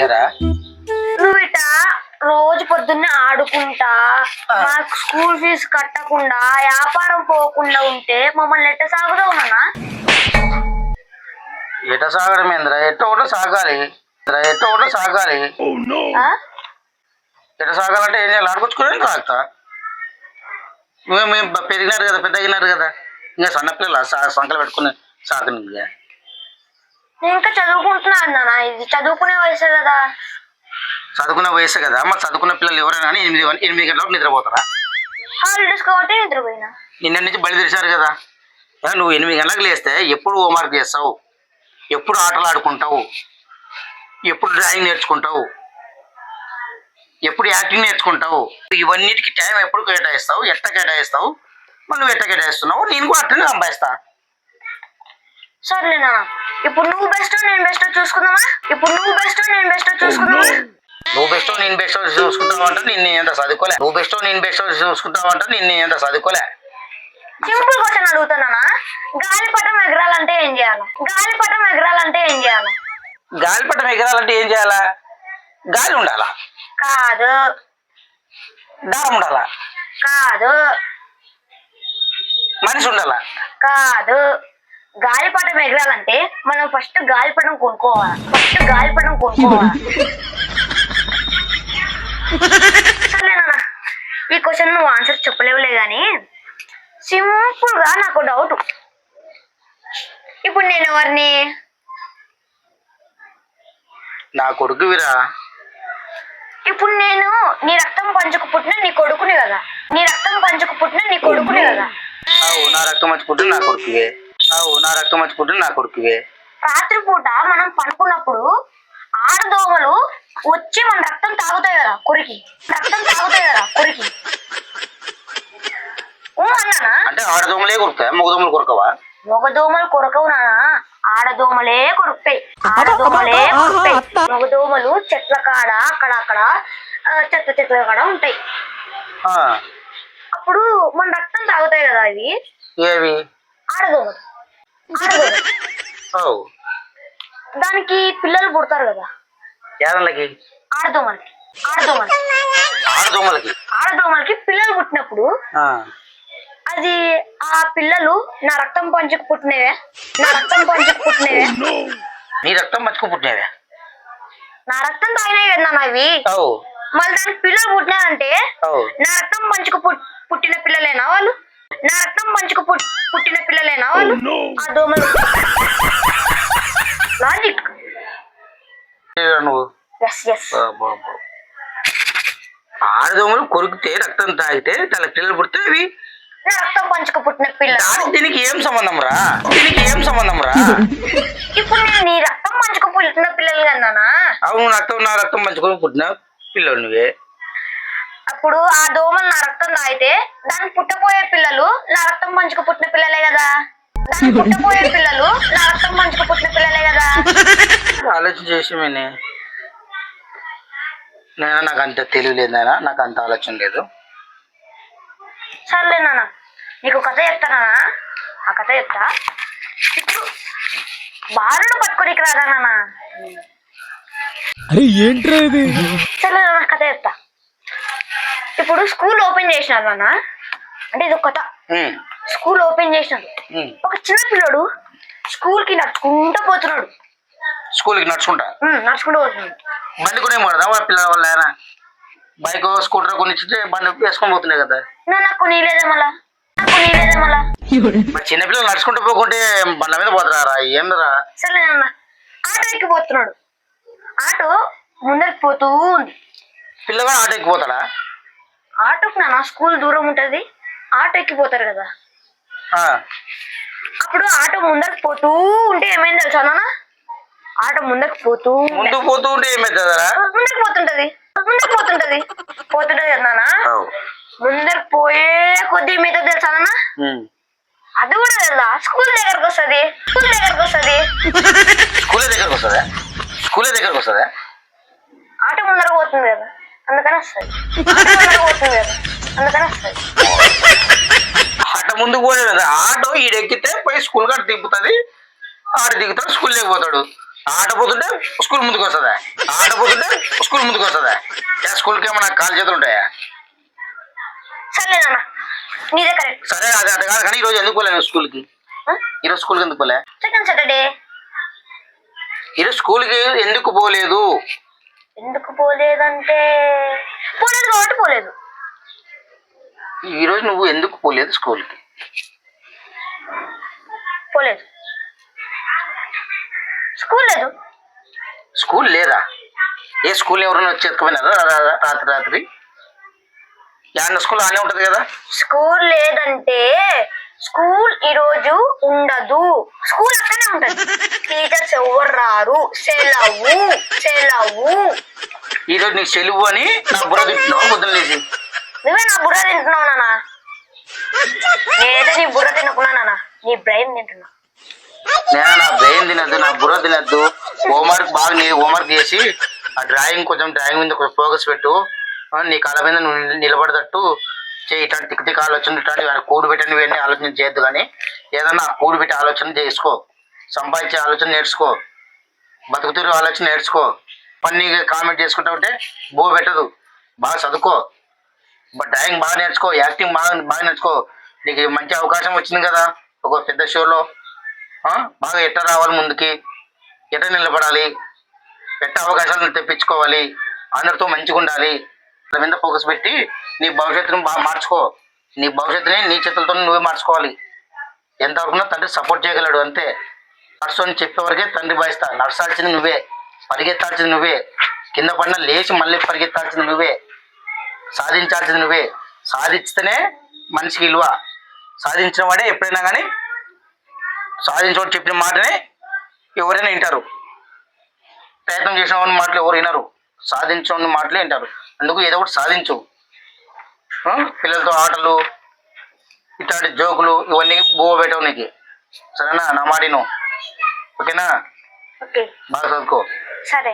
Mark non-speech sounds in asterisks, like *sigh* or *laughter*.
ఏరా? రోజు పొద్దున్నే ఆడుకుంటా మాకు స్కూల్ ఫీజు కట్టకుండా వ్యాపారం పోకుండా ఉంటే మమ్మల్ని ఎట్ట సాగుదావు నాన్న ఎట సాగడం ఏంద్రా? ఎట్ట ఒకటో సాగాలి. ఎట్ట ఒకటో సాగాలి? ఎట సాగాలంటే ఏం చేయాలి? ఆడుకొచ్చుకోవడానికి సాగుతా? మేము మేము పెరిగినారు కదా పెద్దగినారు కదా. ఇంకా సన్నపిల్లలు? సంకలు పెట్టుకుని సాగని ఇంకా నేను ఇంకా చదువుకుంటున్నా నాన్న ఇది. చదువుకునే వయసే కదా. చదువుకునే వయసు కదా. మరి చదువుకున్న పిల్లలు ఎవరైనా ఎనిమిది ఎనిమిది గంటలకు నిద్రపోతారా? హాలిడేస్ కాబట్టి నిద్రపోయినా. నిన్న నుంచి బయలు తెరిచారు కదా. నువ్వు ఎనిమిది గంటలకు లేస్తే ఎప్పుడు హోంవర్క్ చేస్తావు? ఎప్పుడు ఆటలు ఆడుకుంటావు? ఎప్పుడు డ్రాయింగ్ నేర్చుకుంటావు? ఎప్పుడు యాక్టింగ్ నేర్చుకుంటావు? ఇవన్నిటికి టైం ఎప్పుడు కేటాయిస్తావు? ఎట్ట కేటాయిస్తావు? నువ్వు కేటాయిస్తున్నావు? నేను కూడా అట్లనే సంపాదిస్తా. సర్లే నాన్న ఇప్పుడు నువ్వు బెస్ట్ నేను బెస్ట్ చూసుకుందామా? ఇప్పుడు నువ్వు బెస్ట్ నేను బెస్ట్ చూసుకుందామా? నువ్వు బెస్టో నేను బెస్టో చూసుకుంటావు అంటే నిన్ను ఎంత చదువుకోలే నువ్వు బెస్టో నేను బెస్టో చూసుకుంటావు అంటే నిన్ను ఎంత చదువుకోలే సింపుల్ క్వశ్చన్ అడుగుతున్నానా? గాలిపటం ఎగరాలంటే ఏం చేయాలి? గాలిపటం ఎగరాలంటే ఏం చేయాలి? గాలిపటం ఎగరాలంటే ఏం చేయాలా? గాలి ఉండాలా? కాదు. దారం ఉండాలా? కాదు. మనిషి ఉండాలా కాదు. గాలిపటం ఎగరాలంటే మనం ఫస్ట్ గాలిపటం కొనుక్కోవాలి. ఫస్ట్ గాలిపటం కొనుక్కోవాలి. ఈ క్వశ్చన్ నువ్వు ఆన్సర్ చెప్పలేవులే కానీ సింపుల్గా నాకు డౌట్ ఇప్పుడు నేను ఎవరిని? నా కొడుకు వీరా? ఇప్పుడు నేను నీ రక్తం పంచుకు పుట్టిన నీ కొడుకుని కదా. నీ రక్తం పంచుకు పుట్టిన నీ కొడుకుని కదా. రక్తం వచ్చి పుట్టిన నా కొడుకువే. అవు నా రక్తం నా కొడుకువే. రాత్రిపూట మనం పనుకున్నప్పుడు ఆడదోమలు వచ్చి మన రక్తం తాగుతాయి కదా కురికి. రక్తం తాగుతాయి కదా కురికి. ఊ అన్నానా? అంటే ఆడదోమలే కొరుకుతాయి? మగదోమలు కొరకవా? మగదోమలు కొరకవు నానా ఆడదోమలే కొరుకుతాయి. ఆడదోమలే కొరుకుతాయి. మగదోమలు చెట్ల కాడ అక్కడ అక్కడ చెత్త చెట్ల కాడ ఉంటాయి. ఆ, అప్పుడు మన రక్తం తాగుతాయి కదా అవి. ఏవి? దానికి పిల్లలు పుడతారు కదా. ఏదళ్ళకి ఆడదోమలకి. ఆడదోమలకి. ఆడదోమలకి. ఆడదోమలకి పిల్లలు పుట్టినప్పుడు అది ఆ పిల్లలు నా రక్తం పంచుకు పుట్టినవే. నా రక్తం పంచుకు పుట్టినవే. నీ రక్తం మచ్చుకు పుట్టినవే? నా రక్తం తాగినవి కదా అవి. మళ్ళీ దానికి పిల్లలు పుట్టినారంటే నా రక్తం పంచుకు పుట్- పుట్టిన పిల్లలేనా వాళ్ళు? నా రక్తం పంచుకు పుట్- పుట్టిన పిల్లలేనా వాళ్ళు? ఆ దోమలు. లాజిక్. ఆడదోమలు కొరికితే రక్తం తాగితే తల పిల్లలు పుడితే అవి. నా రక్తం పంచుకు పుట్టిన పిల్లలు. దానికి దీనికి ఏం సంబంధం రా? దీనికి ఏం సంబంధం రా? ఇప్పుడు నేను నీ రక్తం పంచుకు పుట్టిన పిల్లలు కన్నానా? అవును రక్తం నా రక్తం మంచుకొని పుట్టిన పిల్లలు నువ్వే. అప్పుడు ఆ దోమలు నా రక్తం తాగితే దానికి పుట్టపోయే పిల్లలు నా రక్తం పంచుకు పుట్టిన పిల్లలే కదా. దానికి పుట్టపోయే పిల్లలు నా రక్తం పంచుకు పుట్టిన పిల్లలే కదా. *laughs* ఆలోచన చేసి నేను నాకు అంత తెలివి నాకు అంత ఆలోచన లేదు. సర్లే నాన్న. నీకు కథ చెప్తానా ఆ కథ చెప్తా. ఇప్పుడు బారులు పట్టుకోనికి రాదా నాన్న? అరే ఏంట్రా ఇది? సర్లే నాన్న కథ చెప్తా. ఇప్పుడు స్కూల్ ఓపెన్ చేసినారు నాన్న. అంటే ఇది ఒక స్కూల్ ఓపెన్ చేసినారు. ఒక చిన్న పిల్లడు స్కూల్కి నడుచుకుంటూ పోతున్నాడు. స్కూల్కి నడుచుకుంటా? ఉమ్, నడుచుకుంటూ పోతున్నాడు. బండి కొనే పడదా వాళ్ళ పిల్లల వల్ల ఆయన బైక్ స్కూటర్ కొనిచ్చితే బండి వేసుకొని పోతున్నాయి కదా. నా నాకు నీలేదే మళ్ళా? నాకు నీలేదే మళ్ళా? మరి చిన్నపిల్లలు నడుచుకుంటూ పోకుంటే బండ్ల మీద పోతారా ఏందిరా? సరే నాన్న. ఆటో ఎక్కిపోతున్నాడు. ఆటో ముందరికి పోతూ ఉంది. పిల్లగా ఆటో ఎక్కిపోతాడా? ఆటోకి నాన్న స్కూల్ దూరం ఉంటది. ఆటో ఎక్కిపోతారు కదా. అప్పుడు ఆటో ముందరికి పోతూ ఉంటే ఏమైంది తెలుసా నాన్న? ఆటో ముందరికి పోతూ ఉండే. ముందు పోతూ ఉంటే ఏమవుతుందరా ముందరికి పోతుంటది. ముందరికి పోతుంటది. పోతుంటది కదా నాన్న. ముందరికి పోయే కొద్ది మీద తెలుసా నాన్న. అది కూడా తెలుసా స్కూల్ దగ్గరకు వస్తది. స్కూల్ దగ్గరకు వస్తది. స్కూలే దగ్గరకు వస్తుందా? స్కూలే దగ్గరకు వస్తుందా? ఆటో ముందర పోతుంది కదా. అందుకని వస్తుంది ఆటో అందుకని వస్తుంది ముందుకు పోలేదు కదా ఆటో ఈడెక్కితే పోయి స్కూల్ కాడ దింపుతుంది. ఆడ దిగుతాడు స్కూల్ లేకపోతాడు. ఆట పోతుంటే స్కూల్ ముందుకు వస్తుందా? ఆట పోతుంటే స్కూల్ ముందుకు వస్తుందా? స్కూల్కి ఏమన్నా కాలు చేతులు ఉంటాయా? సరే అది అది కాదు కానీ ఈరోజు ఎందుకు పోలే స్కూల్కి? ఈరోజు స్కూల్కి ఎందుకు పోలే? సెకండ్ సాటర్డే ఈరోజు స్కూల్కి ఎందుకు పోలేదు? ఎందుకు పోలేదంటే? పోలేదు కాబట్టి పోలేదు. ఈరోజు నువ్వు ఎందుకు పోలేదు స్కూల్కి పోలేదు. స్కూల్ లేదు. స్కూల్ లేదా? ఏ స్కూల్ ఎవరైనా వచ్చి ఎత్తుకుపోయినారా? రా- రా- రాత్రి రాత్రి? యాన్న స్కూల్ ఆనే ఉంటుంది కదా? స్కూల్ లేదంటే స్కూల్ ఈ రోజు ఉండదు. స్కూల్ అక్కడే ఉంటది. టీచర్స్ ఎవరు రారు. సెలవు సెలవు. ఈరోజు నీకు సెలవు అని నా బుర్ర తింటున్నావు లేచి. నువ్వే నా బుర్ర తింటున్నావు నాన్న. నేనైతే నీ బుర్ర తినకున్నా నాన్న. నీ బ్రెయిన్ తింటున్నా. నేను నా బ్రెయిన్ తినద్దు నా బుర్ర తినద్దు. హోంవర్క్ బాగా నీ హోంవర్క్ చేసి ఆ డ్రాయింగ్ కొంచెం డ్రాయింగ్ మీద కొంచెం ఫోకస్ పెట్టు. నీ కాళ్ళ మీద నువ్వు నిల- నిలబడేటట్టు చేయి ఇట్లాంటి ఆలోచన ఇట్లాంటి కూడు పెట్టని ఆలోచన చేయొద్దు కానీ ఏదన్నా కూడు పెట్టి ఆలోచన చేసుకో. సంపాదించే ఆలోచన నేర్చుకో. బతుకుతీరు ఆలోచన నేర్చుకో. పని కామెంట్ చేసుకుంటా ఉంటే బో పెట్టదు. బాగా చదువుకో. బట్ డ్రాయింగ్ బాగా నేర్చుకో. యాక్టింగ్ బాగా బాగా నేర్చుకో. నీకు మంచి అవకాశం వచ్చింది కదా ఒక పెద్ద షోలో. బాగా ఎట్ట రావాలి ముందుకి? ఎట్ట నిలబడాలి? ఎట్ట అవకాశాలను తెప్పించుకోవాలి? అందరితో మంచిగా ఉండాలి మీద ఫోకస్ పెట్టి నీ భవిష్యత్తును బాగా మార్చుకో. నీ భవిష్యత్తుని నీ చేతులతో నువ్వే మార్చుకోవాలి. ఎంతవరకు తండ్రి సపోర్ట్ చేయగలడు అంతే. నర్సు అని చెప్పేవరకే తండ్రి భావిస్తా. నడసాల్సింది నువ్వే. పరిగెత్తాల్సింది నువ్వే. కింద పడిన లేచి మళ్ళీ పరిగెత్తాల్సింది నువ్వే. సాధించాల్సింది నువ్వే. సాధిస్తేనే మనిషికి విలువ. సాధించిన వాడే ఎప్పుడైనా కానీ సాధించడం చెప్పిన మాటనే ఎవరైనా వింటారు. ప్రయత్నం చేసిన వాడి మాటలు ఎవరు వినరు. సాధించిన మాటలే వింటారు అందుకు ఏదో ఒకటి సాధించు? పిల్లలతో ఆటలు ఇట్లాంటి జోకులు ఇవన్నీ బోవ పెట్టవు నీకు. సరేనా? నా మాటిను ఓకేనా? ఓకే. బాగా చదువుకో. సరే.